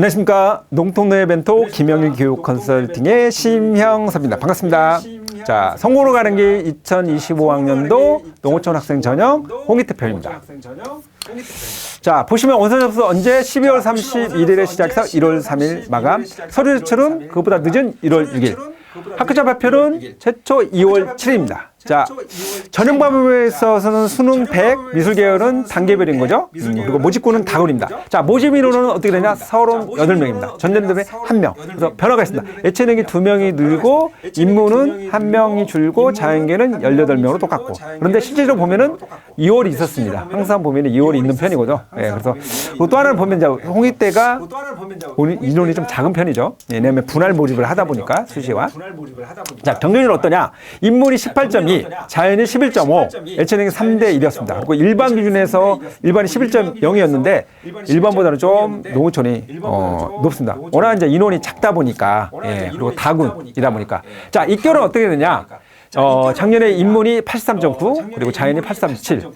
안녕하십니까 농통노예 벤토 김영일 교육 컨설팅의 심형섭입니다. 반갑습니다. 자, 성공으로 가는 길 2025학년도 농어촌 학생 전형 홍익태 편입니다. 자, 보시면 원서 접수 언제 12월 31일에 시작해서 1월 3일 마감. 서류 제출은 그보다 늦은 1월 6일. 학교자 발표는 최초 2월 7일입니다. 자, 전형 과목에 있어서는 수능 100, 미술 계열은 단계별인 거죠. 음, 그리고 모집구는 다군입니다. 자, 모집 인원은 어떻게 되냐? 38명입니다. 전년도에 1명. 그래서 변화가 있습니다. 예체능이 2명이 늘고 인문은 1명이 줄고 자연계는 18명으로 똑같고. 그런데 실제로 보면은 2월이 있었습니다. 항상 보면은 2월이 있는 편이거든요. 예, 그래서 또 하나는 보면 이제 홍익대가 인원이 좀 작은 편이죠. 왜냐하면 분할 모집을 하다 보니까 수시와. 자, 경쟁률 어떠냐? 인문이 18.2, 자연이 11.5, 예체능이 3대 1이었습니다. 그리고 일반 기준에서 일반이 11.0이었는데 일반보다는 좀 농어촌이 어, 높습니다. 워낙 이제 인원이 작다 보니까 예, 그리고 다군이다 보니까 자, 입결은 어떻게 되냐? 어, 작년에 인문이 83.9 그리고 자연이 83.7.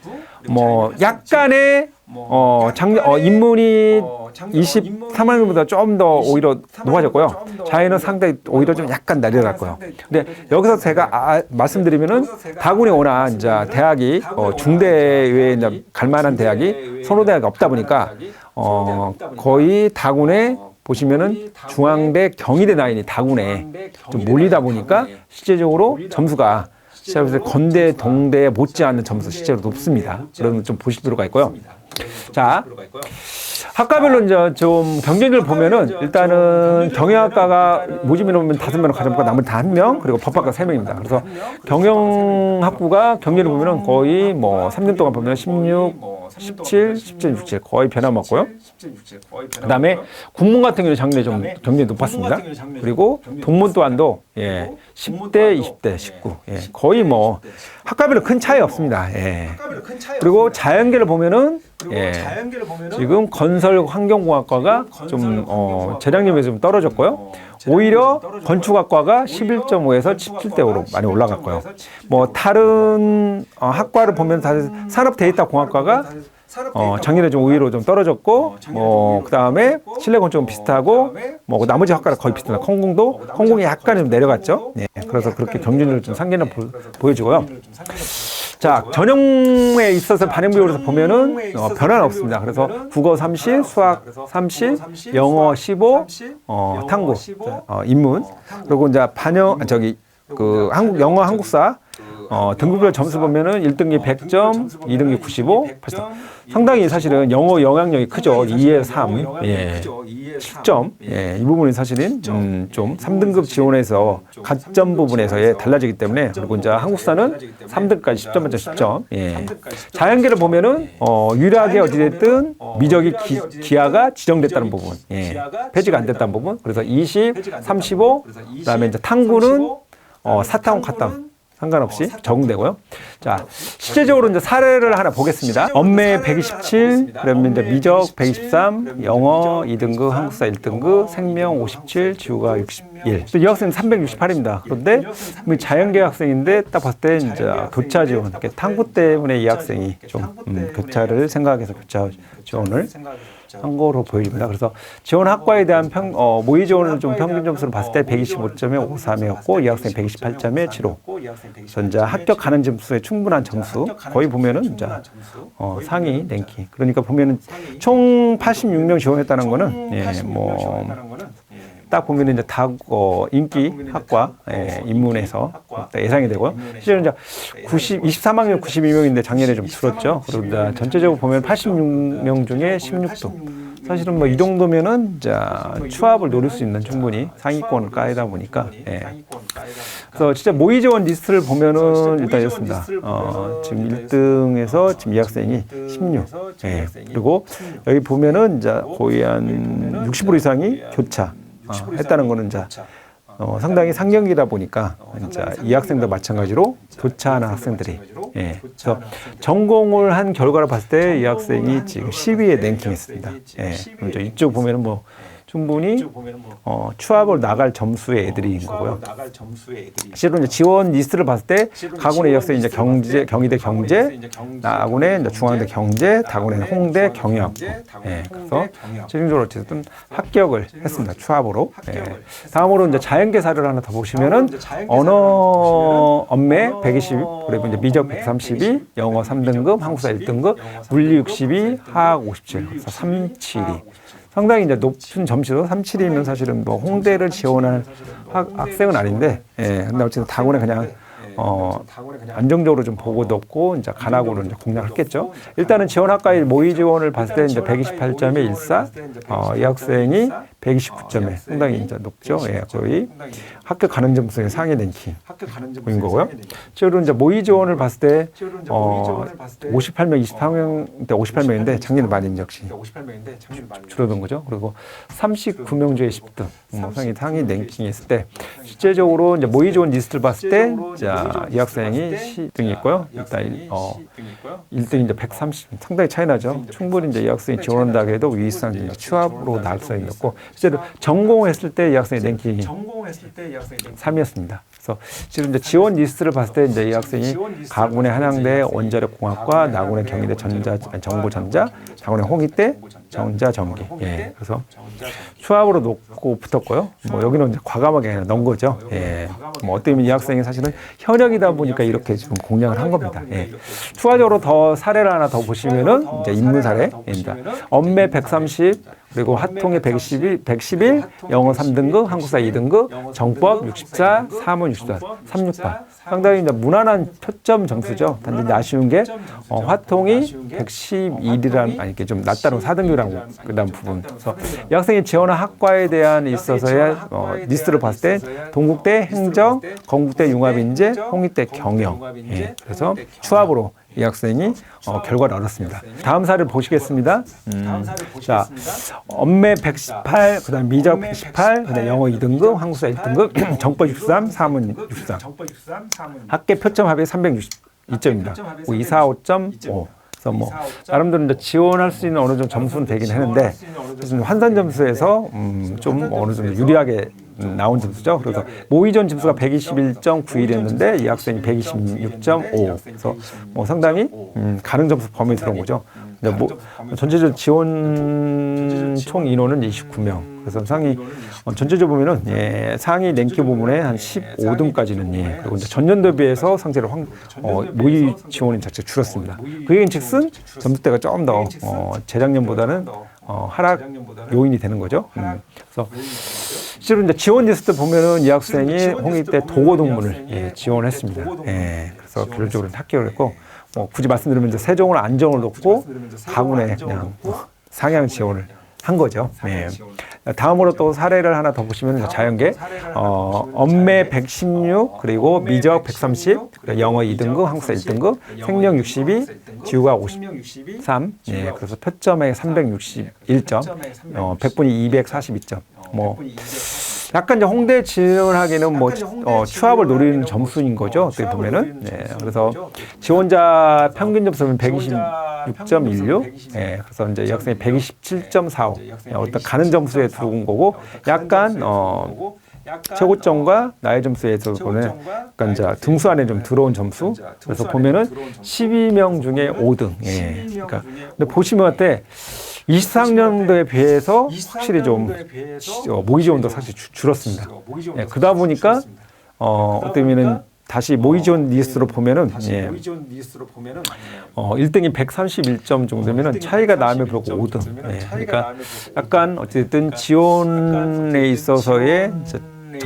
뭐 약간의 어, 작년 어, 인문이 23학년보다 좀 더 오히려 높아졌고요. 자연은 상당히 오히려 좀 약간 내려갔고요. 근데 여기서 제가 아, 말씀드리면은 다군이 워낙 이제 대학이 어, 중대 외에 이제 갈 만한 대학이 선호대학이 없다 보니까 어, 거의 다군에 보시면은 중앙대 경희대 라인이 다군에 좀 몰리다 보니까 실제적으로 점수가 제가 볼때 건대 동대 못지않은 점수 실제로 높습니다. 그러면 좀 보실 필요가 있고요. 자, 학과별로 이제 좀 경쟁률 보면은 일단은 경영학과가 모집 인원은 다섯 명을 가져보고 나머지 다 한 명, 그리고 법학과 세 명입니다. 그래서 경영학부가 경쟁률 보면은 거의 뭐 3년 동안 보면 16, 17, 17, 17 거의 변함없고요. 그다음에 국문 같은 경우는 작년에 좀 경쟁이 높았습니다. 그리고 동문 또한도 예, 10대, 20대, 19 예, 거의 뭐 학과별로 큰 차이 없습니다. 예. 그리고 자연계를 보면은 예, 지금 건설 환경공학과가 좀 어, 재작년에 좀 떨어졌고요. 오히려 건축학과가 11.5에서 17대 5로 많이 올라갔고요. 뭐 다른 어, 학과를 보면 사실 산업 데이터 공학과가 어, 작년에 좀 오히려 좀 떨어졌고, 뭐, 그 다음에 실내 건축은 비슷하고, 뭐, 나머지 학과랑 거의 비슷하다. 콩공도, 콩공이 약간 좀 내려갔죠. 네. 그래서 그렇게 경쟁률 좀 상계는 보, 보여주고요. 자, 전형에 있어서 반영 비율에서 보면은 어, 변화는 없습니다. 그래서 국어 30, 수학 30, 영어 15, 어, 탐구, 어, 인문, 그리고 이제 반영, 아, 저기, 그 한국 영어 한국사 어, 등급별 점수 보면은 1등이 100점, 2등이 95, 80점. 상당히 사실은 영어 영향력이 크죠. 2에 3, 예, 10점. 예, 이 부분이 사실은 음, 좀 3등급 지원에서 가점 부분에서의 달라지기 때문에 그리고 이제 한국사는 3등까지 10점 만점? 10점. 예. 자연계를 보면은 어, 유일하게 어찌됐든 미적이 기, 기하가 지정됐다는 부분, 예, 폐지가 안 됐다는 부분. 그래서 20, 35, 그다음에 이제 탕구는 어, 사탕, 카탕. 상관없이 적응되고요. 자, 실제적으로 이제 사례를 하나 보겠습니다. 엄매 127, 그러면 이제 미적 123, 영어 2등급, 한국사 1등급, 생명 57, 지구가 61. 또이 학생은 368입니다. 그런데 뭐 자연계 학생인데 딱 봤을 때 이제 교차 지원, 탐구 때문에 이 학생이 좀 음, 교차를 생각해서 교차 지원을 한 거로 보입니다. 그래서 지원 학과에 대한 평, 어, 모의 지원을 좀 평균 점수를 봤을 때 125점에 53이었고 이 학생 128점에 75. 그래서 이제 합격하는 점수에 충분한 점수 거의 보면은 이제 어, 상위 랭킹. 그러니까 보면은 총 86명 지원했다는 거는 예, 뭐. 딱 보면 이제 다 어, 인기 학과 예, 인문에서 예상이 되고요. 실제로 이제 90, 23학년 92명인데 작년에 좀 줄었죠. 그리고 이제 전체적으로 보면 86명 중에 16등. 사실은 뭐 이 정도면은 이제 추합을 노릴 수 있는 충분히 상위권을 까이다 보니까. 예. 그래서 진짜 모의 지원 리스트를 보면은 일단 이렇습니다. 어, 지금 1등에서 지금 이 학생이 16. 예. 그리고 여기 보면은 이제 거의 한 60% 이상이 교차. 어, 했다는 거는 이제 어, 상당히 상경기다 보니까 이제 이 학생도 마찬가지로 교차하는 학생들이 예. 그래서 전공을 한 결과를 봤을 때 이 학생이 지금 10위에 랭킹했습니다. 예. 그럼 이쪽 보면은 뭐 충분히 어, 추합을 나갈 점수의 애들인 거고요. 실은 이제 지원 리스트를 봤을 때 가군의 이학생 이제 경제 경희대 경제, 나군의 이제 중앙대 경제, 다군의 홍대 경영학부. 예, 그래서 최종적으로 어쨌든 합격을 했습니다. 추합으로. 예. 다음으로 이제 자연계사를 하나 더 보시면은 언어 엄매 120, 그리고 이제 미적 132, 영어 3등급, 한국사 1등급, 물리 62, 화학 57, 그래서 372. 상당히 이제 높은 점수로 372면 사실은 뭐 홍대를 지원할 학, 학생은 아닌데, 예, 근데 어쨌든 다군에 그냥 어, 안정적으로 좀 보고 넣고 이제 간학으로 이제 공략했겠죠. 일단은 지원 학과의 모의 지원을 봤을 때 이제 128점에 14, 어, 이 학생이 129점에 상당히 이제 높죠. 예, 거의. 학교 가는 점수의 상위 랭킹인 거고요. 실제로 이제 모의 지원을 봤을 때 어, 58명, 23명 때 58명인데 작년에 많이 역시 줄어든 거죠. 그리고 39명 중에 10등, 뭐 상위 상위 랭킹에 있을 때 실제적으로 이제 모의 지원 리스트를 봤을 때, 자, 이 학생이 10등이 있고요. 일단 일- 어, 1등이 이제 130, 상당히 차이 나죠. 충분히 이제 이 학생이 지원한다고 해도 위상 이제 취업으로 나올 수 있었고, 실제로 전공했을 때이 학생의 랭킹이 3위였습니다. 그래서 지금 이제 지원 리스트를 봤을 때 이제 이 학생이 가군의 한양대 원자력 공학과, 나군의 경희대 전자 정보전자, 장군의 홍익대 전자전기. 예. 그래서 추합으로 놓고 붙었고요. 뭐 여기는 이제 과감하게 그냥 넣은 거죠. 예. 뭐 어떻게 보면 이 학생이 사실은 현역이다 보니까 이렇게 지금 공략을 한 겁니다. 예. 추가적으로 더 사례를 하나 더 보시면은 이제 인문 사례입니다. 엄매 130 그리고 화통에 112, 111, 영어 3등급, 한국사 2등급, 정법 64, 사문 64, 368. 상당히 이제 무난한 표점 점수죠. 단지 이제 아쉬운 게 어, 화통이 111이라는 아니 이게 좀 낮다는 4등급이라고 그다음 부분. 그래서 이 학생이 지원한 학과에 대한 있어서의 어, 리스트를 봤을 때 동국대 행정, 건국대 융합인재, 홍익대 경영. 예, 그래서 추합으로 이 학생이 어, 결과를 얻었습니다. 다음 사례를 보시겠습니다. 음, 자, 엄매 118, 그다음 미적 118, 그다음 영어 2등급, 한국사 1등급, 정법 63, 사문 63. 학계 표점 합이 362점입니다. 뭐 245.5. 그래서 뭐 나름대로 이제 지원할 수 있는 어느 정도 점수는 되긴 했는데 환산 점수에서 음, 좀 어느 정도 유리하게 음, 나온 점수죠. 그래서 모의 전 점수가 121.91이었는데 이 학생이 126.5. 그래서 뭐 상당히 음, 가능 점수 범위에 들어온 거죠. 근데 뭐 전체적 지원 총 인원은 29명. 그래서 상위 어, 전체적으로 보면은 예, 상위 랭킹 부분에 한 15등까지는 예. 그리고 이제 전년도에 비해서 상대로 황, 어, 모의 지원이 자체가 줄었습니다. 그얘기즉슨 점수대가 조금 더 어, 재작년보다는 어, 하락 요인이 되는 거죠. 음. 그래서 실제로 이제 지원 리스트 보면은 이 학생이 홍익 대 도고 동문을 예, 지원했습니다. 예, 그래서 결론적으로 합격을 했고 뭐 굳이 말씀드리면 이제 세종을 안정을 놓고 가군에 그냥 뭐 상향 지원을 한 거죠. 예. 다음으로 또 사례를 하나 더 보시면 자연계 어, 엄매 116 그리고 미적 130 그리고 영어 2등급 한국사 1등급 생명 62 지우가 53 예, 그래서 표점에 361점 어, 100분이 242점 뭐 약간 이제 홍대 지원하기는 뭐 어, 추합을 노리는 점수인 거죠. 어떻게 보면은. 예, 그래서 지원자 평균 점수는 126.16. 예, 그래서 이제 이 학생이 127.45. 예, 어떤 가는 점수에 들어온 거고 약간 어 최고점과 나의 점수에서 보는 약간 이제 등수 안에 좀 들어온 점수. 그래서 보면은 12명 중에 5등. 예. 그러니까 근데 보시면 어때? 23년도에 비해서 확실히 좀 어, 모의 지원도 사실 주- 줄었습니다. 예, 그러다 보니까 어, 어떻게 보면은 다시 모의 지원 리스트로 보면은 예, 어, 1등이 131점 정도면은 차이가 나면 불구하고 5등. 예, 그러니까 약간 어쨌든 지원에 있어서의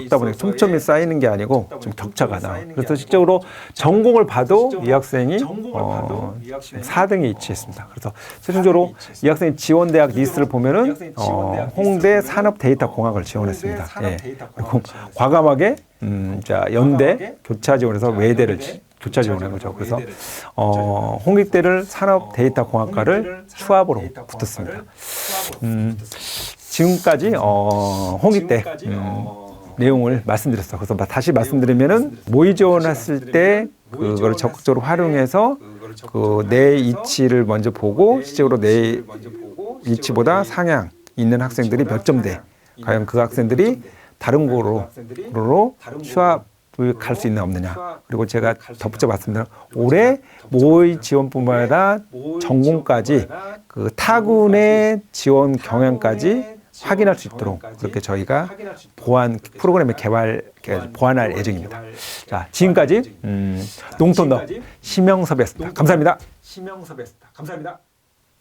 적다 보니까 총점이 쌓이는 게 아니고 좀 격차가 나. 그래서 실적으로 전공을 봐도 이 학생이 어, 4등에 위치했습니다. 그래서 최종적으로 이 학생이 지원 대학 리스트를 보면은 어, 홍대 산업 데이터 공학을 지원했습니다. 예. 그리고 과감하게 음, 자 연대 교차 지원해서 외대를 지- 교차 지원한 거죠. 그래서 어, 홍익대를 산업 데이터 공학과를 추합으로 붙었습니다. 음, 지금까지 어, 홍익대 음, 내용을 말씀드렸어. 그래서 다시 말씀드리면은 모의 지원했을 때 그걸 적극적으로 활용해서 그 내 이치를 먼저 보고 실제로 내 이치보다 상향 있는 학생들이 몇 점 돼? 과연 그 학생들이 다른 고로 취업을 갈수 있나 없느냐. 그리고 제가 덧붙여 봤습니다. 올해 모의 지원뿐만 아니라 전공까지 그 타군의 지원 경향까지 확인할 수 있도록 그렇게 저희가 보안 프로그램의 개발 보완할 예정입니다. 자 지금까지 음, 농톤더 심영섭이었습니다. 감사합니다. 심영섭이었습니다. 감사합니다.